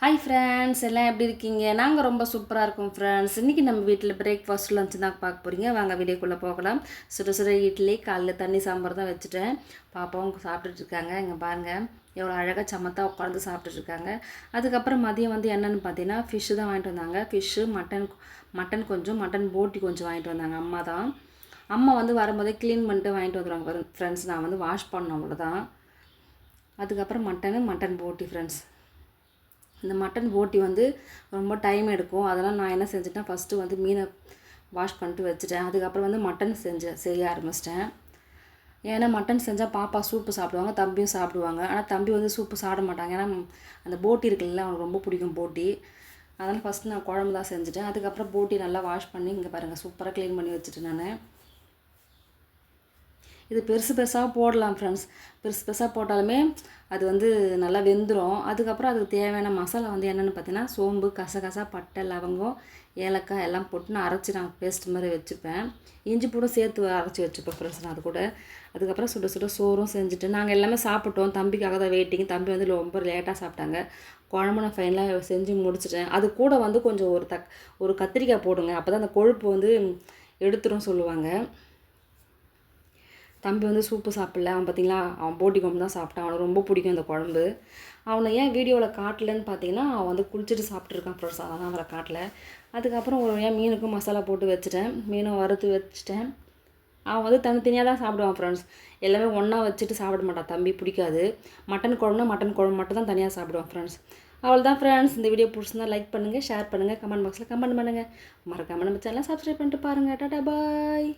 Hi friends எல்லாம் எப்படி இருக்கீங்க? நாங்கள் ரொம்ப சூப்பராக இருக்கோம் ஃப்ரெண்ட்ஸ் இன்றைக்கி நம்ம வீட்டில் பிரேக்ஃபாஸ்ட் லஞ்ச் தான் பார்க்க போகிறீங்க வாங்க வீடியோக்குள்ளே போகலாம். சுட சுட இட்லி காலைல தண்ணி சாம்பார் தான் வச்சுட்டேன். பாப்பாவும் சாப்பிட்டுட்டு இருக்காங்க. இங்கே பாருங்கள் எவ்வளோ அழகாக சமத்தாக உட்காந்து சாப்பிட்டுட்டு இருக்காங்க. அதுக்கப்புறம் மதியம் வந்து என்னென்னு பார்த்தீங்கன்னா ஃபிஷ்ஷு தான் வாங்கிட்டு வந்தாங்க. ஃபிஷ்ஷு மட்டன் மட்டன் கொஞ்சம் மட்டன் போட்டி கொஞ்சம் வாங்கிட்டு வந்தாங்க. அம்மா தான். அம்மா வந்து வரும்போதே க்ளீன் பண்ணிட்டு வாங்கிட்டு வந்துடுவாங்க ஃப்ரெண்ட்ஸ் நான் வந்து வாஷ் பண்ணேன் அவ்வளோதான் அதுக்கப்புறம் மட்டனு மட்டன் போட்டி ஃப்ரெண்ட்ஸ் இந்த மட்டன் போட்டி வந்து ரொம்ப டைம் எடுக்கும். அதெல்லாம் நான் என்ன செஞ்சுட்டேன் ஃபஸ்ட்டு வந்து மீனை வாஷ் பண்ணிட்டு வச்சுட்டேன். அதுக்கப்புறம் வந்து மட்டன் செஞ்சேன் செய்ய ஆரம்பிச்சிட்டேன். ஏன்னா மட்டன் செஞ்சால் பாப்பா சூப்பு சாப்பிடுவாங்க தம்பியும் சாப்பிடுவாங்க. ஆனால் தம்பி வந்து சூப்பு சாப்பிட மாட்டாங்க. ஏன்னா அந்த போட்டி இருக்குல்ல அவனுக்கு ரொம்ப பிடிக்கும் போட்டி. அதனால் ஃபஸ்ட்டு நான் குழம்பு தான் செஞ்சுட்டேன். அதுக்கப்புறம் போட்டி நல்லா வாஷ் பண்ணி இங்கே பாருங்கள் சூப்பராக க்ளீன் பண்ணி வச்சுட்டேன் நான். இது பெருசு பெருசாக போடலாம் ஃப்ரெண்ட்ஸ் பெருசு பெருசாக போட்டாலுமே அது வந்து நல்லா வெந்துடும் அதுக்கப்புறம் அதுக்கு தேவையான மசாலா வந்து என்னென்னு பார்த்தீங்கன்னா சோம்பு கசகசா பட்டை லவங்கம் ஏலக்காய் எல்லாம் போட்டு நான் அரைச்சி நான் பேஸ்ட் மாதிரி வச்சுப்பேன். இஞ்சி பூடும் சேர்த்து அரைச்சி வச்சுப்பேன் ஃப்ரெண்ட்ஸ் நான் அது கூட. அதுக்கப்புறம் சுட சுட சோறும் செஞ்சுட்டு நாங்கள் எல்லாமே சாப்பிட்டோம். தம்பிக்காக தான் வெயிட்டிங் தம்பி வந்து ரொம்ப லேட்டாக சாப்பிட்டாங்க. குழம்பு நான் ஃபைனலாக செஞ்சு முடிச்சிட்டேன். அது கூட வந்து கொஞ்சம் ஒரு தக் ஒரு கத்திரிக்காய் போடுங்க. அப்போ தான் அந்த கொழுப்பு வந்து எடுத்துரும் சொல்லுவாங்க. தம்பி வந்து சூப்பு சாப்பிடல. அவன் பார்த்தீங்களா அவன் போட்டி குழம்பு தான் சாப்பிட்டான். அவனுக்கு ரொம்ப பிடிக்கும் அந்த குழம்பு. அவனை ஏன் வீடியோவில் காட்டலன்னு பார்த்தீங்கன்னா அவன் வந்து குளிச்சுட்டு சாப்பிட்ருக்கான் ஃப்ரெண்ட்ஸ். அதெல்லாம் அவரை காட்டல. அதுக்கப்புறம் ஒரு ஏன் மீனுக்கும் மசாலா போட்டு வச்சுட்டேன். மீனும் வறுத்து வச்சுட்டேன். அவன் வந்து தனித்தனியாக தான் சாப்பிடுவான் ஃப்ரெண்ட்ஸ். எல்லாமே ஒன்றா வச்சுட்டு சாப்பிட மாட்டான். தம்பி பிடிக்காது. மட்டன் குழம்புனா மட்டன் குழம்பு மட்டும் தான் தனியாக சாப்பிடுவான் ஃப்ரெண்ட்ஸ். அவ்வளோதான் ஃப்ரெண்ட்ஸ். இந்த வீடியோ பிடிச்சிருந்தா லைக் பண்ணுங்கள் ஷேர் பண்ணுங்கள் கமெண்ட் பாக்ஸில் கமெண்ட் பண்ணுங்கள் மறக்காமல் நம்ம சேனலை சப்ஸ்கிரைப் பண்ணிட்டு பாருங்கள் டாடா பாய்.